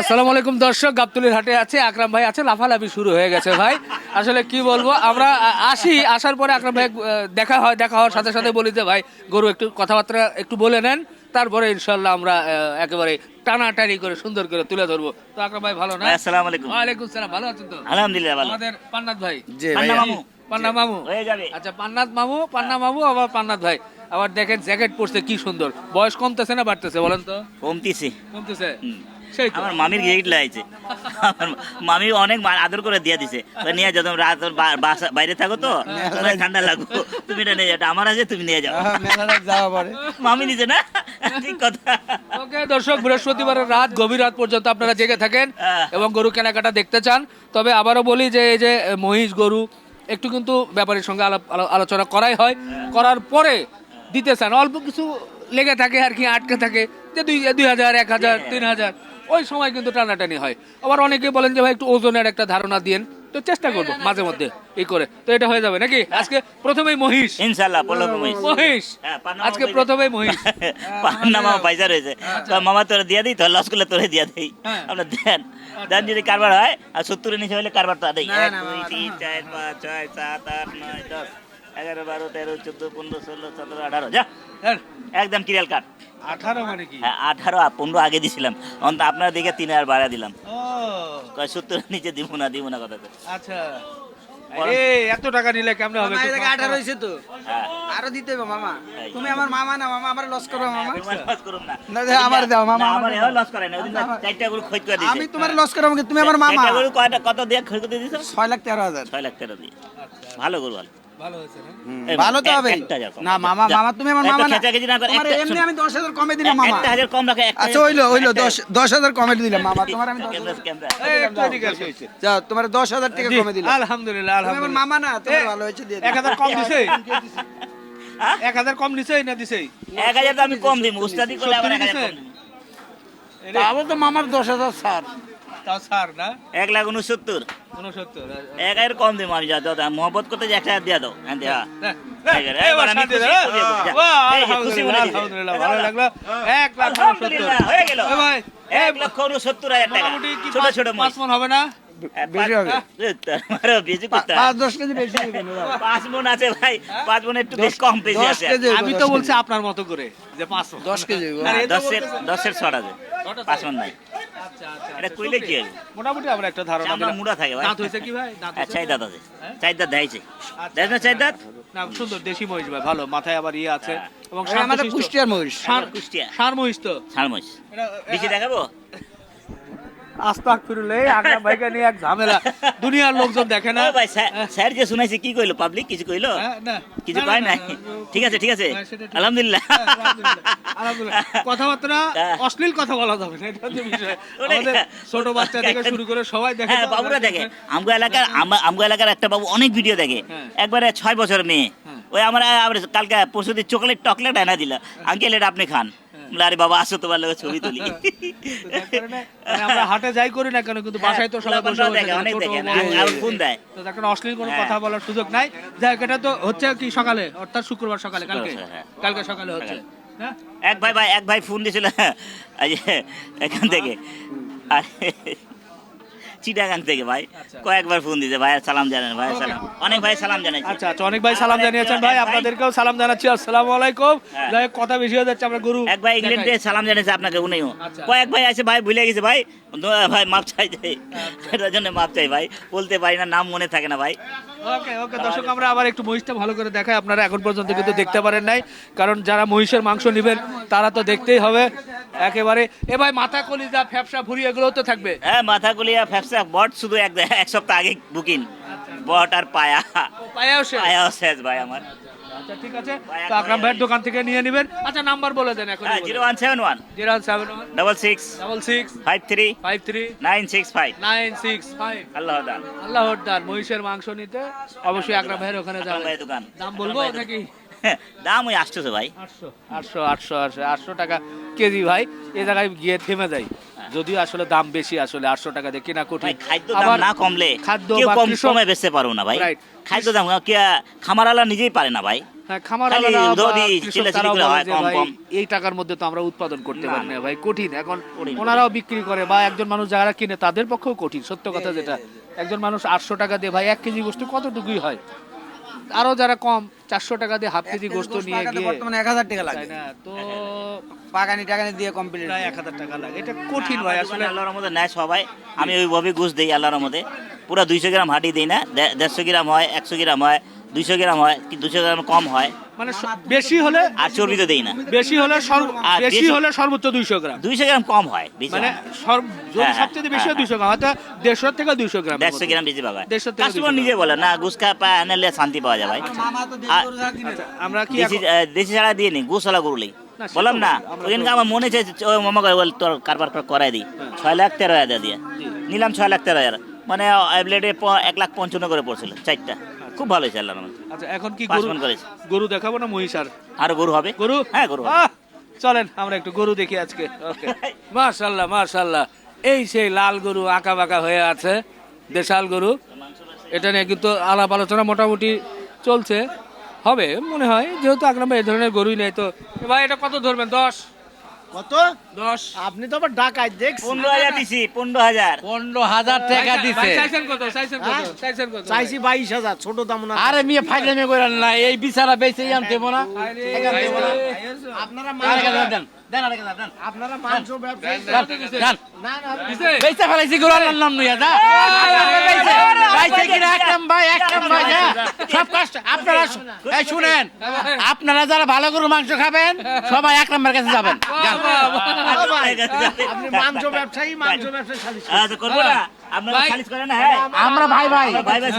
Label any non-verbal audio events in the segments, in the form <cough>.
আসসালামু আলাইকুম দর্শক গাবতলির হাটে আছে আকরাম ভাই আছে লাফালাফি শুরু হয়ে গেছে ভাই। আসলে কি বলব আমরা আসি আসার পরে আকরাম ভাই দেখা হয় দেখা হওয়ার সাথে সাথে বলি যে ভাই গরু একটু কথাবার্তা একটু বলে নেন তারপরে ইনশাল্লাহ আমরা একেবারে টানাটানি করে সুন্দর করে তুলে ধরবো। তো আকরাম ভাই ভালো না? আসসালামু আলাইকুম। সালাম ভালো আছেন তো? আলহামদুলিল্লাহ ভালো। আমাদের পান্নাত ভাই। মামু। পান্না মামু? হয়ে যাবে। আচ্ছা পান্নাত মামু পান্না মামু আবার পান্নাত ভাই। আবার দেখেন জ্যাকেট পরছে কি সুন্দর। বয়স কমতেছে না বাড়তেছে বলেন তো? কমতিছে। কমতেছে? সেই তো। আমার মামির গেট লাগাইছে আমার মামি অনেক মা- আদর করে দিয়ে দিছে। নিয়ে যাও তুমি রাত বা- বাসা- বাইরে থাকো তো? তোমার ঠান্ডা লাগবো তুমি এটা নিয়ে যাও এটা আমার আছে তুমি নিয়ে যাও। যাওয়া পরে। মামি নিছে না? ঠিক কথা। ওকে দর্শক বৃহস্পতিবারের রাত গভীর রাত পর্যন্ত আপনারা জেগে থাকেন হ্যাঁ। এবং গরু কেনাকাটা দেখতে চান। তবে আবারও বলি যে এই যে মহিষ গরু একটু কিন্তু ব্যাপারের সঙ্গে আলাপ- আলোচনা করাই হয়। করার পরে দিতে চান অল্প কিছু লেগে থাকে আর কি, আটকে থাকে। যে দুই দুই হাজার, এক হাজার, তিন হাজার। ওই সময় কিন্তু টানাটানি হয়। আবার অনেকে বলেন যে ভাই একটু ওজনের একটা ধারণা দিয়েন। তো চেষ্টা করব মাঝে মধ্যে এই করে। তো এটা হয়ে যাবে নাকি? আজকে প্রথমেই মহিষ। ইনশাল্লাহ পল্লব মহিষ। মহিষ। হ্যাঁ, আজকে মামা প্রথমেই মহিষ। <laughs> পান্না মামা পয়সা রয়েছে মামা তোরা দিয়ে দিই তো লস করলে তোরে দিয়ে দিই। হ্যাঁ। আমরা দেন। দেন যদি কারবার হয় আর সত্তরের নিচে হলে কারবার তো দেই। এক দুই তিন চার পাঁচ ছয় সাত আট নয় দশ এগারো বারো তেরো চোদ্দ পনেরো ষোলো সতেরো আঠারো। যা। হ্যাঁ, একদম ক্লিয়ার কাট আঠারো মানে কি? হ্যাঁ আঠারো পনেরো আগে দিছিলাম। অন্ত আপনার দিকে তিন হাজার বাড়া দিলাম। ও। কয় সত্তর নিচে দিব না দিব না কথা আচ্ছা এ এত টাকা নিলে কেমনে হবে আঠারো করো। হয়েছে তো হ্যাঁ আরও দিতে হবে মামা তুমি আমার মামা না মামা আমার লস করো মামা loss করুন না। না, আমার দাও, মামা, আমার দাও। করে না, ওই দিন চারটা গরু খোঁজ করে দিয়েছে। আমি তোমার লস করো আমাকে তুমি আমার মামা চারটা গরু কয়টা- কত দিয়ে খোঁজ করে দিছো ছয় লাখ তেরো হাজার ছয় লাখ টাকা দিয়ে। ভালো গরু ভালো। ভালো হয়েছে না? ভালো তো হবে। একটা হাজার কম। না মামা মামা তুমি আমার মামা না। তোমার এমনি আমি কমে দিলাম মামা। কম রাখো, আচ্ছা হইল হইল কমে দিলাম মামা আমি। যাও টাকা কমে দিলাম। আলহামদুলিল্লাহ আমার মামা না তোমার ভালো হয়েছে দিয়ে এক হাজার কম দিছে? <laughs> হ্যাঁ? এক হাজার কম দিছে না দিছে? এক হাজার তো আমি কম দিব, উস্তাদি করলে আবার এক হাজার কম দিব। তো মামার দশ হাজার ছাড়। তাও স্যার না। এক লাখ উনসত্তর। উনসত্তর এক হাজার কম দিব আমি যা দাও মোহব্বত করতে এক হাজার দিয়ে দাও। হ্যাঁ দিয়া। এই যে, এই, এবার আমি শান্তি খুশি, দাও, খুশি, খুশি। বাহ, এই যে, খুশি বলে দিছে। আলহামদুলিল্লাহ ভালো লাগল। এক লাখ আলহামদুলিল্লাহ, হয়ে গেল। এক লক্ষ উনসত্তর হাজার টাকা। ছোট ছোট মাছ হবে না? বেশি হবে। আরও বেশি করতে পাঁচ দশ কেজি বেশি <laughs> পাঁচ মন আছে ভাই পাঁচ মন একটু বেশ কম পেয়েছি আছে। আমি তো বলছি আপনার মতো করে যে পাঁচ দশ কেজি আর এ তো দশের দশের ছট আছে। পাঁচ মন নাই। আচ্ছা, আচ্ছা, এটা আচ্ছা, কইলে কি হবে? মোটামুটি আমরা একটা ধারণা মুড়া থাকে ভাই। দাঁত হয়েছে কি ভাই? দাঁত হ্যাঁ চাই দাঁত আছে। হ্যাঁ? চাই দাঁত দেখাইছে। দেখ না চাই দাঁত না সুন্দর দেশি মহিষ ভাই ভালো মাথায় আবার ইয়ে আছে। হ্যাঁ। এবং আমাদের কুষ্টিয়ার মহিষ। কুষ্টিয়া। ষাঁড় মহিষ তো। ছাড় মহিষ বেশি দেখাবো? আস্তাক ফিরুলে আকরাম ভাইকে নিয়ে এক ঝামেলা। দুনিয়ার লোকজন দেখে না। ভাই স্যার- স্যার যে শুনাইছে কি কইলো পাবলিক কিছু কইলো? হ্যাঁ, কিছু কয় নাই? না, না, ঠিক আছে ঠিক আছে। সেটা ঠিক। আলহামদুলিল্লাহ। আলহামদুলিল্লাহ, আলহামদুলিল্লাহ। কথাবার্তা। অশ্লীল কথা বলা যাবে না এটা বিষয়। <laughs> ছোট বাচ্চা থেকে শুরু করে সবাই দেখে বাবুরা দেখে। আমগো এলাকার আমগো এলাকার একটা বাবু অনেক ভিডিও দেখে। হ্যাঁ। একবারে ছয় বছর মেয়ে। হ্যাঁ। ওই আমার কালকে পরশু দিন চকলেট টকলেট এনে দিল। আঙ্কেল এটা আপনি খান। বলে, আরে বাবা আসো তোমার লোক ছবি তুলি। হ্যাঁ। মানে আমরা হাটে যাই করি না কেন কিন্তু বাসায় তো সবাই বসে দেখে, দেখে, অনেক দেখে, আর- আর ফোন দেয়। তো যার অশ্লীল কোনো হ্যাঁ। কথা বলার সুযোগ নাই। যাই এটা তো হচ্ছে কি সকালে অর্থাৎ শুক্রবার সকালে কালকে? হ্যাঁ। কালকে সকালে হচ্ছে। হ্যাঁ? এক ভাই ভাই এক ভাই ফোন দিয়েছিল এখান থেকে। আর চিটাগাং থেকে ভাই। আচ্ছা। কয়েকবার ফোন দিতে ভাই সালাম জানেন ভাই সালাম। অনেক ভাই সালাম জানাই আচ্ছা আচ্ছা অনেক ভাই সালাম জানিয়েছেন ভাই আপনাদেরকেও সালাম জানাচ্ছি আসসালামু আলাইকুম। হ্যাঁ। যাই কথা বেশি হয়ে যাচ্ছে আমরা গুরু এক ভাই ইংল্যান্ডে সালাম জানিয়েছে আপনাকে উনিও। আচ্ছা। কয়েক ভাই আছে ভাই ভুলে গেছে ভাই। ভাই মাপ চাই যাই এটার জন্য মাপ চাই ভাই। বলতে পারি না নাম মনে থাকে না ভাই। ওকে ওকে দর্শক আমরা আবার একটু মহিষটা ভালো করে দেখাই। আপনারা এখন পর্যন্ত কিন্তু দেখতে পারেন নাই কারণ যারা মহিষের মাংস নেবেন তারা তো দেখতেই হবে একেবারে। এ ভাই মাথা কলিজা ফ্যাপসা ভুড়ি এগুলোও তো থাকবে? হ্যাঁ মাথা গুলিয়া ফ্যাপসা বট শুধু এক এক সপ্তাহ আগে বুকিং। বট আর পায়া। পায়াও শেষ। পায়াও শেষ ভাই আমার। আচ্ছা ঠিক আছে। তো আকরাম ভাইয়ের দোকান থেকে নিয়ে নেবেন। আচ্ছা নাম্বার বলে দেন এখন হ্যাঁ zero one seven one. Zero seven one. Double six. Double six. Five three. Five three. Nine six five. Nine six five. আল্লাহ হাফেজ। আল্লাহর দান। মহিষের মাংস নিতে অবশ্যই আকরাম ভাইয়ের ওখানে যাবেন। দোকান। দাম বলব নাকি? দাম ওই আটশোশো ভাই। আটশো আটশো আটশো আটশো আটশো টাকা কেজি ভাই। এ জায়গায় গিয়ে থেমে যাই। যদিও আসলে দাম বেশি আসলে আটশো টাকা দিয়ে কেনা কঠিন। খাদ্য দাম না কমলে খাদ্য কম সময় বেচতে পারব না ভাই। খাদ্য দাম কে খামারালা নিজেই পারে না ভাই। হ্যাঁ। এই টাকার মধ্যে তো আমরা উৎপাদন করতে পারি না। ভাই কঠিন। এখন ওনারাও বিক্রি করে বা একজন মানুষ যারা কিনে তাদের পক্ষেও কঠিন সত্য কথা যেটা। একজন মানুষ আটশো টাকা দিয়ে ভাই এক কেজি বস্তু কতটুকুই হয়? আরও যারা কম চারশো টাকা দিয়ে হাফ কেজি গোস্ত নিয়ে গিয়ে বর্তমানে এক হাজার টাকা লাগে। না? তো <laughs> পাগানি টাকানি দিয়ে কমপ্লিট প্রায় এক হাজার টাকা লাগে। এটা কঠিন ভাই আসলে আল্লাহর মধ্যে নেয় সবাই। আমি ওইভাবে ঘুষ দিই আল্লাহর মধ্যে পুরো দুইশো গ্রাম হাঁটি দিই না দে- দেড়শো গ্রাম হয় একশো গ্রাম হয় দুইশো গ্রাম হয় কি দুশো গ্রাম কম হয়। মানে স- বেশি হলে আর চর্বি তো দিই না। বেশি হলে সর্ব- আর বেশি বেশি- হলে সর্বোচ্চ দুইশো গ্রাম। দুইশো গ্রাম কম হয় বেশি মানে হয়। না। সর্ব- যদি হ্যাঁ, সবচেয়ে বেশি হ্যাঁ, দুইশো গ্রাম হয়তো দেড়শো থেকে দুইশো গ্রাম দেড়শো গ্রাম বেশি দেড়শো থেকে কাস্টমার দুইশো নিজে বলে না গুসকা পায় আনলে শান্তি পাওয়া যায় ভাই। আর- আমরা কি দেশি এখন- আহ, দেশি ছাড়া দিয়ে নি গুসলা না, সেটা বললাম না আমরা ওইদিনকে আমার মনে ওই মামা কয়, বল তোর কারবার করে করাই দিই ছয় লাখ তেরো হাজার দিয়ে। নিলাম ছয় লাখ তেরো হাজার। মানে এক লাখ পঞ্চান্ন করে পড়ছিল চারটা। খুব ভালো হয়েছে আল্লাহর রহমতে। আচ্ছা এখন কি পাঁচ গরু মণ করেছে। গরু দেখাবো না মহিষ আর? আরও গরু হবে? গরু? হ্যাঁ গরু হবে। আহ, চলেন আমরা একটু গরু দেখি আজকে। ওকে <laughs> মাশাল্লাহ মাশাল্লাহ। এই সেই লাল গরু আঁকা বাঁকা হয়ে আছে দেশাল গরু। এটা নিয়ে কিন্তু আলাপ আলোচনা মোটামুটি চলছে। হবে মনে হয় যেহেতু আকরাম ভাই এই ধরনের গরুই নেই তো ভাই এটা কত ধরবেন? দশ? কত? দশ। আপনি তো আবার ডাকাই দেখছেন পনেরো হাজার দিছি পনেরো হাজার। পনেরো হাজার টাকা ভাই, দিছে। চাইছেন কত? চাইছেন কত? চাইছেন কত? চাইছি বাইশ হাজার ছোট দাম না। আরে মেয়ে ফাইলামি করে না এই বিচারা বেঁচে আনতে না। থেকে বলা। আপনারা মাংস দেন। আপনারা মাংস শুনেন যারা ভালো গরু মাংস খাবেন সবাই এক নম্বর কাছে যাবেন। মাংস ব্যবসায়ী মাংস আমরা ভাই ভাই। ভাই ভাই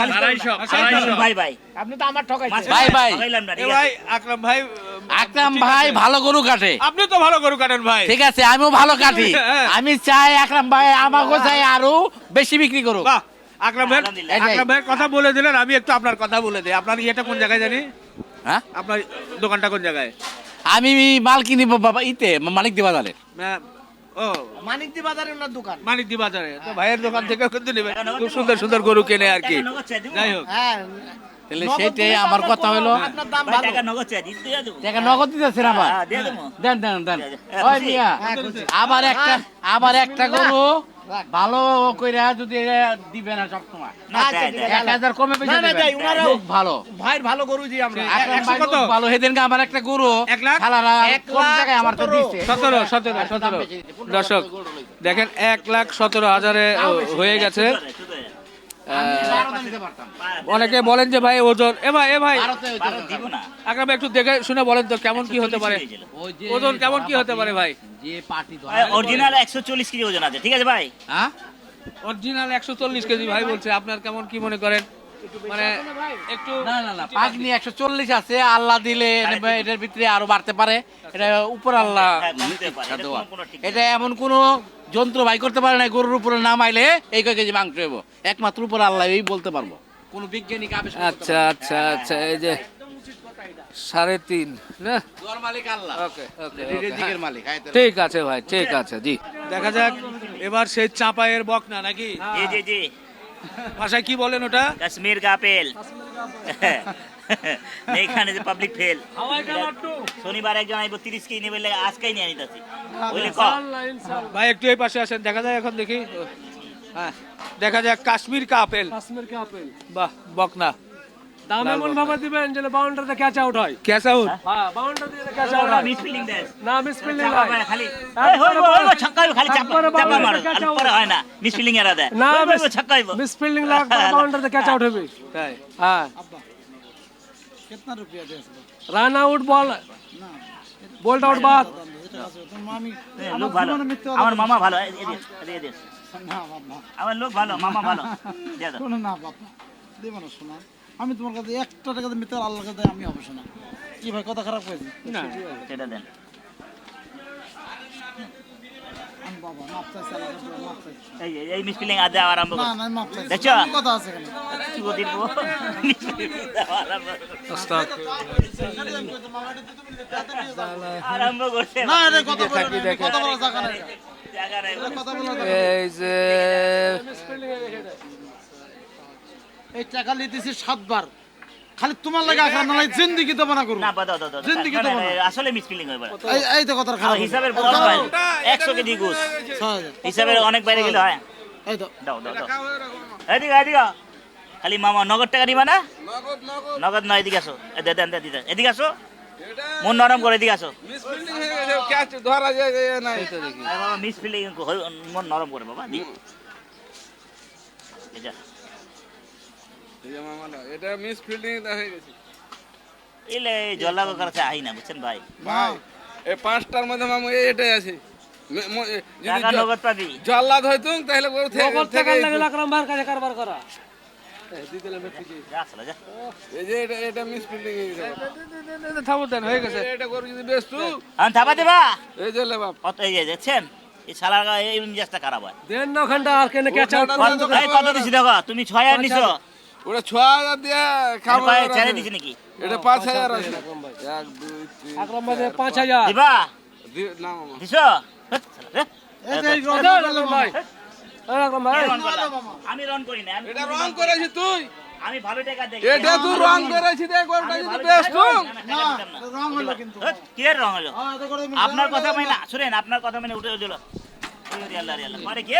ভাই ভাই। আপনি তো আমার ঠকাইছেন। ভাই, ভাই। আকরাম ভাই আকরাম ভাই ভালো গরু কাটে। আপনি তো ভালো গরু কাটেন ভাই। ঠিক আছে আমিও ভালো <laughs> কাটি। হ্যাঁ। আমি চাই আকরাম ভাই আমাকেও চাই আরও বেশি বিক্রি করুক। আকরাম ভাই আকরাম ভাইয়ের কথা বলে দিলেন আমি একটু আপনার কথা বলে দিই। আপনার ইয়েটা কোন জায়গায় জানি? হ্যাঁ? আপনার দোকানটা কোন জায়গায়? আমি মাল কিনিব বাবা ইতে মালিক দি বাজারে আহ, ও। মানিকদি বাজারে ওনার দোকান। মানিকদি বাজারে তো ভাইয়ের দোকান থেকে কিন্তু নেবে। খুব সুন্দর সুন্দর গরু কেনে আর কি? যাই হোক। হ্যাঁ তাহলে সেটাই আমার কথা হলো টাকা নগদ হ্যাঁ। দেন দেন দেন। হ্যাঁ, ওই মিয়া হ্যাঁ, আবার একটা আবার একটা গরু ভালো কইরা যদি দিবে না সব সময় আচ্ছা। এক হাজার কমে লোক ভালো। ভালো গরু জি আমরা। এক- আকরাম একশো ভাই কত? ভালো। সেদিনকে আমার একটা গরু এক লাখ? কম টাকায় আমার তো সতেরো। দিচ্ছে সতেরো সতেরো সতেরো। দর্শক দেখেন এক লাখ সতেরো হাজারে হয়ে গেছে। অনেকে বলেন যে ভাই ওজন এ ভাই এ ভাই। ভাই একটু দেখে শুনে বলেন তো কেমন কি হতে পারে? ওজন কেমন কি হতে পারে ভাই? যে পার্টি অরিজিনাল একশো চল্লিশ কেজি ওজন আছে ঠিক আছে ভাই? হ্যাঁ? অরিজিনাল একশো চল্লিশ কেজি ভাই বলছে আপনার কেমন কি মনে করেন? মানে একটু না না না পাগনি একশো চল্লিশ আছে আল্লাহ দিলে নেবে, এটার ভিতরে আরও বাড়তে পারে। এটা উপর আল্লাহ হ্যাঁ, কোনো এটা এমন কোন যন্ত্র ভাই করতে পারে না গরুর উপরে নাম আইলে এই কয় কেজি মাংস হইব? একমাত্র উপরে আল্লাহ এই বলতে পারব। কোন বিজ্ঞানী আবিষ্কার আচ্ছা আচ্ছা আচ্ছা এই যে সাড়ে তিন না? না। মালিক আল্লাহ। ওকে ওকে মালিক ঠিক আছে ভাই ঠিক আছে জি। দেখা যাক এবার সেই চাপায়ের বকনা নাকি? জি জি জি। ভাষায় কি বলেন ওটা? কাশ্মীর গাপেল আপেল এইখানে যে পাবলিক ফেল শনিবার একজন আইব তিরিশ কেই নেবে লেগে আজকেই নিয়ে আনিতাছি। বুঝলি ভাই একটু এই পাশে আসেন দেখা যায় এখন দেখি। হ্যাঁ দেখা যাক কাশ্মীর কাপেল কাশ্মীর কে আপেল বাহ বকনা। দাম লাল এমন বকনা। ভাবে দিবেন যে বাউন্ডারিতে ক্যাচ আউট হয় কেসা হুন হ্যাঁ বাউন্ডারি দিয়ে ক্যাচ আউট হয় মিস ফিলিং দেশ না মিস ফিল্ডিং চাপা হয় মারে খালি তারপরে এই হইবো হইবো ছক্কা হইবো খালি চাপা তারপরে চাপা বাউন্ডারিতে মারো catch আর out। পরে হয় না মিস ফিলিং এরা দেয় না হইবো, হইবো, ছক্কা হইবো মিস ফিল্ডিং লাগবে বাউন্ডারিতে ক্যাচ আউট হবে তাই হ্যাঁ कितना रुपया दे इसको run out ball bowled out বাদ मामी এ, লোক ভালো আমার মামা ভালো এই- এই দে, এই দে। না বাবা আমার লোক ভালো মামা ভালো দিয়ে দাও। শোনো না বাবা দেব না শোনা আমি তোমার কাছে একটা টাকা দিয়ে মিথ্যা আল্লাহর কাছে আমি হবে শোনা কি ভাই কথা খারাপ হয়েছে না সেটা দেন। এই যে, এই মিস ফিলিং আজ দেওয়া আরম্ভ না না মাপ চাইছি দেখছ? কথা আছে এখানে। কি বলি দিব মিস ফিলিং দেওয়া আরম্ভ করছে। না এটা কথা বলে থাকি না, দেখে। কথা বলা জায়গা নাই। জায়গা নাই। কথা বলা এই যে এই টাকা লিতেছি সাতবার। খালি তোমার লাগে না লাগে জিন্দিগি দেবো না করু না বা দাও দাও দাও জিন্দিগি না, না, না। আসলে মিসফিলিং হয় এই এই তো কথা খারাপ। হিসাবের ভাই একশো কেজি ঘুষ। ছয় হাজার। হিসাবের অনেক বাইরে গেলে হয়। এই তো। দাও দাও দাও। এদিকে এদিকে। খালি মামা নগদ টাকা দিবা না? নগদ নয় এদিকে আসো। এ দে দেন দে দিতে এদিকে আসো। মন নরম করে এদিকে আসো। আরে বাবা মিস ফিলিং মন নরম করে বাবা দি। এই যা। এটা মিস ফিল্ডিং হয়ে গেছে এলে জল্লাগো কাছে আহি না বুঝছেন ভাই? ভাই এই পাঁচটার মধ্যে মামু এই এটাই আছে। মে- ম- এ, যদি নগদ পাবি। জল্লাদ হইতুম তাহলে থেকে- ফিল্ডিং হয়ে হয়ে হয় তুমি ছয় আর নিছো ওটা ছ হাজার দিয়ে ছেড়ে দিছি নাকি? এটা পাঁচ হাজার আছে। এক দুই তিন দিবা? দি- না মামা দিছো? হেৎ, শালা, হেৎ। এই যে এই রং করলে ভাই। কে রন করলা? আমি রন করি না এটা রং করেছিস তুই। আমি ভালো টাকা দেখি। এটা তুই রং করেছিস দেখ গরুটা যদি বেচতু না রং হলো কিন্তু। কি রং হলো? এত করে আপনার কথা মানে শুনেন আপনার কথা মানে উঠে দিল আল্লাহ আল্লাহ পরে কি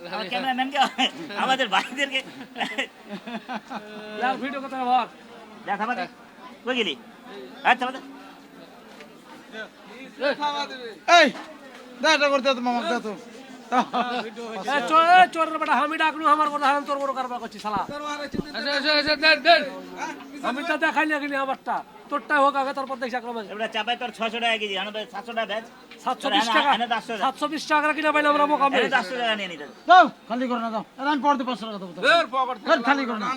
এই আমার ক্যামেরাম্যান কে <laughs> আমাদের ভাইদেরকে যা থামা দে কই গেলি? আচ্ছা থামা দে। এই। দে করতে তো মামা দে তো আচ্ছা আচ্ছা আচ্ছা দেন দেন এবারে চাপাই তোর ছশো টাকা কেজি এখন সাতশো টাকা ব্যাচ সাতশো বিশ টাকা। সাতশো বিশ টাকা কিনা পাইলে আমরা মোকামে চারশো টাকা নিয়ে নিতে। দাও খালি করে না দাও। আমি পড়তে পাঁচশো টাকা দেবো এর পকেট থেকে- ধর, খালি করে না।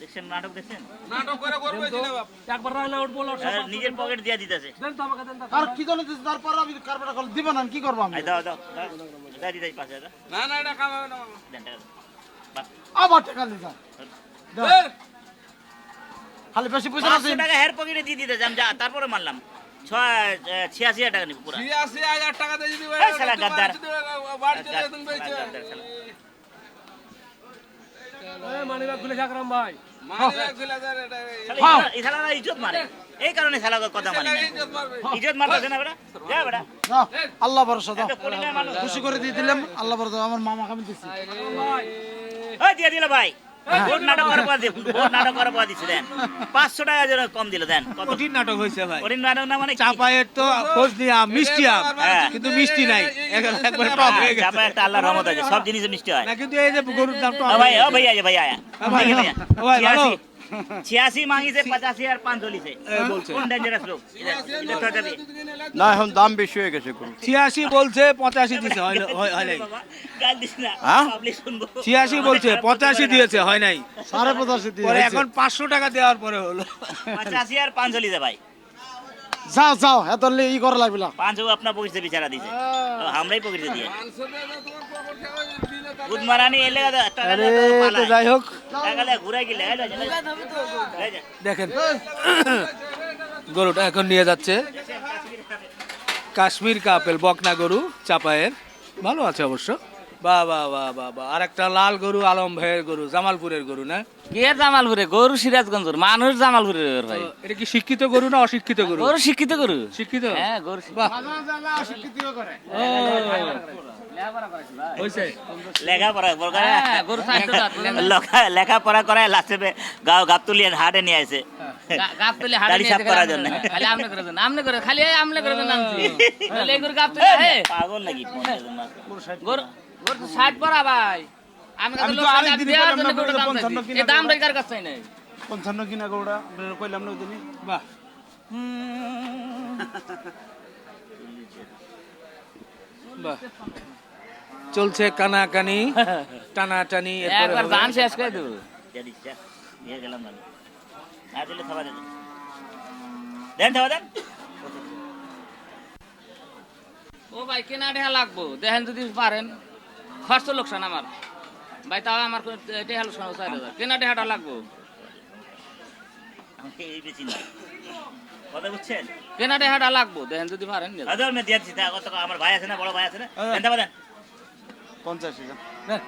দেখছেন নাটক দেখছেন? নাটক করে করবে না বাপ। একবার রান্না উঠবো আর নিজের পকেট দিয়ে দিতেছে। দেন তো আমাকে দেন। আর কি জানো দিচ্ছি তারপর আমি কারবারটা করলে দিব না আমি কি করব আমি? দাও দাও দাও। দাও দিতে পাঁচ হাজার না না এটা খাওয়াবে না দেন টাকা বাস আবার টাকা নিয়ে যা। দাও। এর, খালি বেশি পয়সা আছে টাকা হের পকেটে দিয়ে দিতেছে আমি যা- তারপরে মানলাম ছিয়াশি হাজার টাকা নিব পুরা। ছিয়াশি হাজার টাকা দিয়ে শালা গাদ্দার। ভাই। মানি মানে আল্লাহ ভরসা দাও। খুশি করে দিয়ে দিলাম আল্লাহ ভরসা আমার মামা আমি দিচ্ছি দিয়ে দিল ভাই। বহুত নাটক করার পর দিয়ে নাটক করার পর দিচ্ছে দেন। পাঁচশো টাকা যেন কম দিল দেন। কত? কঠিন নাটক হয়েছে ভাই। কঠিন নাটক না মানে? চাপায়ের তো খোঁজ মিষ্টি আম হ্যাঁ। কিন্তু মিষ্টি নাই। একবার টক হয়ে গেছে। চাপা একটা আল্লাহর রহমত আছে সব জিনিসে মিষ্টি হয়। না কিন্তু এই যে গরুর দাম তো ভাই ও ভাই আয় ভাই আয়া। ভাই, ভাই, ভালো। না এখন দাম বেশি হয়ে গেছে ছিয়াশি বলছে পঁচাশি দিছে হয় নাই। ছিয়াশি বলছে পঁচাশি দিয়েছে হয় নাই। সাড়ে পঁচাশি। এখন পাঁচশো টাকা দেওয়ার পরে হলো। পঁচাশি আর পাঁচ চল্লিশে ভাই। যাও যাও এত লে ই করা লাগবে না। পাঁচ আপনার পকেটে বিচারা দিছে। আমরাই পকেটে দিয়ে। যাই হোক। দেখেন। গরুটা এখন নিয়ে যাচ্ছে। কাশ্মীর কাপেল বকনা গরু চাপায়ের। ভালো আছে অবশ্য। বাহ বাহ আর একটা লাল গরু আলম ভাইয়ের গরু জামালপুরের গরু না? কে জামালপুরে? গরু সিরাজগঞ্জের। মানুষ জামালপুরের ভাই। এটা কি শিক্ষিত গরু না অশিক্ষিত গরু? গরু শিক্ষিত গরু। শিক্ষিত? হ্যাঁ গরু শিক্ষিত। বাহ। করে। হ্যাঁ, গরু চারশো দাঁত, বুঝলেন না? লেখা- লেখাপড়া করায় লাস্টে গাও গাপ তুলিয়ে হাটে নিয়ে আসে গা- গাপ তুলে হাড়ে দাড়ি নিয়ে সাফ করার খালি জন্য। আমনে- খালি আমনে করে দেন আমনে করে খালি আমনে করে দেন আনছি তাহলে এই গরু হে পাগল নাকি? পঞ্চাশ মাস। গরু গরু তো ষাট পড়া ভাই। আমি কাছে লোক আরেক দেওয়ার জন্য না, দাম পঞ্চান্ন চাইছি। দাম গরুটা। কাছে নাই। পঞ্চান্ন কিনা গৌড়া কইলাম না ওই বাহ। বাহ। চলছে কানাকানি টানাটানি একবার দাম শেষ করে দেবো। যা দিস, যা। নিয়ে গেলাম আমি। না দিলে খাবার দেন। দেন খাবার দেন। ও ভাই কেনা টেহা লাগবো। দেখেন যদি পারেন। খরচ লোকসান আমার। ভাই তাও আমার টেহা লোকসান চার হাজার কেনা টেহাটা লাগবো। কথা বুঝছেন? কেনা টেহাটা লাগবো। দেখেন যদি পারেন আমার ভাই আছে না বড় ভাই আছে না? দেন। পঞ্চাশ করো। হ্যাঁ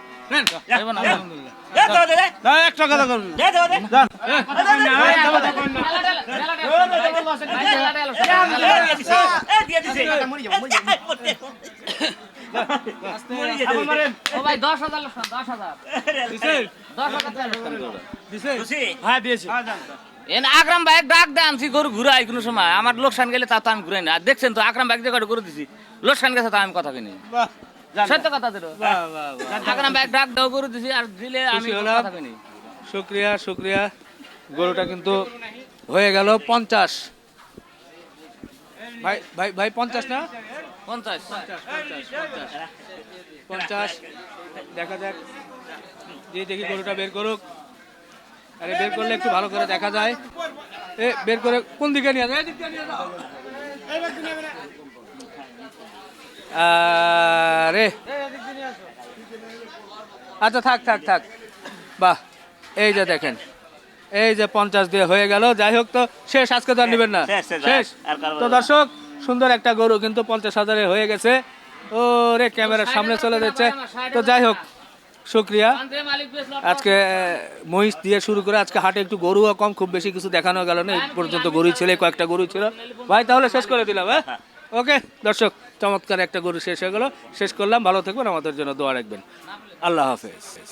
আকরাম ভাই ডাক দে আনছি গরু ঘুরাই কোনো সময় আমার লোকসান গেলে তা তো আমি ঘুরাই না দেখছেন তো আকরাম ভাই যে কটা গরু দিছি লোকসান গেছে তা আমি কথা কিনি সত্য কথা দিল ডাক দাও গরু দিছি আর দিলে আমি। কথা কিনি শুক্রিয়া শুক্রিয়া। গরুটা কিন্তু হয়ে গেল পঞ্চাশ। ভাই ভাই ভাই পঞ্চাশ না? পঞ্চাশ। পঞ্চাশ দেখা যাক। যে দেখি গরুটা বের করুক। আরে বের করলে একটু ভালো করে দেখা যায়। এ বের করে কোন দিকে নিয়ে যায়? আচ্ছা থাক থাক থাক। বাহ এই যে দেখেন এই যে পঞ্চাশ দিয়ে হয়ে গেল। যাই হোক তো শেষ আজকে তো আর নেবেন না। শেষ, তো দর্শক সুন্দর একটা গরু কিন্তু পঞ্চাশ হাজারে হয়ে গেছে। ও রে ক্যামেরার সামনে চলে যাচ্ছে। তো যাই হোক শুক্রিয়া। আজকে মহিষ দিয়ে শুরু করে আজকে হাটে একটু গরুও কম খুব বেশি কিছু দেখানো গেল না। এই পর্যন্ত গরু ছিল কয়েকটা গরু ছিল। ভাই তাহলে শেষ করে দিলাম হ্যাঁ। ওকে, দর্শক, চমৎকার একটা গরু শেষ হয়ে গেল। শেষ করলাম। ভালো থাকবেন, আমাদের জন্য দোয়া রাখবেন। আল্লাহ হাফেজ।